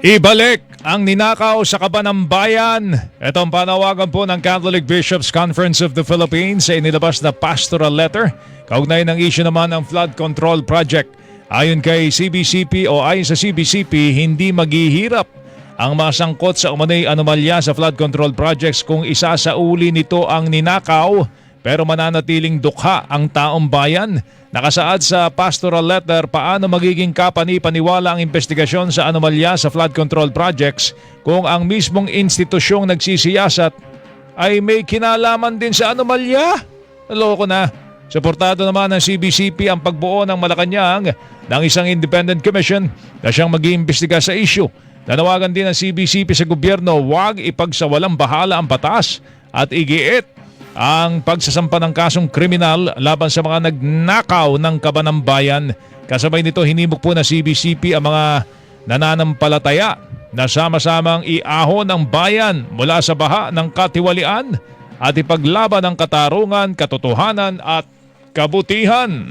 Ibalik ang ninakaw sa kaban ng bayan. Ito ang panawagan po ng Catholic Bishops Conference of the Philippines sa inilabas na pastoral letter. Kaugnay ng issue naman ng flood control project. Ayon kay CBCP o ayon sa CBCP, hindi maghihirap ang masangkot sa umanay anomalya sa flood control projects kung isa sa uli nito ang ninakaw pero mananatiling dukha ang taong bayan. Nakasaad sa pastoral letter paano magiging kapani-paniwala ang investigasyon sa anomalya sa flood control projects kung ang mismong institusyong nagsisiyasat ay may kinalaman din sa anomalya. Loko na. Suportado naman ng CBCP ang pagbuo ng Malacanang ng isang independent commission na siyang mag-iimbestiga sa issue. Nanawagan din ng CBCP sa gobyerno huwag ipagsawalang bahala ang batas at igiit ang pagsasampa ng kasong kriminal laban sa mga nagnakaw ng kaban ng bayan. Kasabay nito hinimok po na CBCP ang mga nananampalataya na sama-samang iahon ang bayan mula sa baha ng katiwalian at ipaglaban ang katarungan, katotohanan at kabutihan.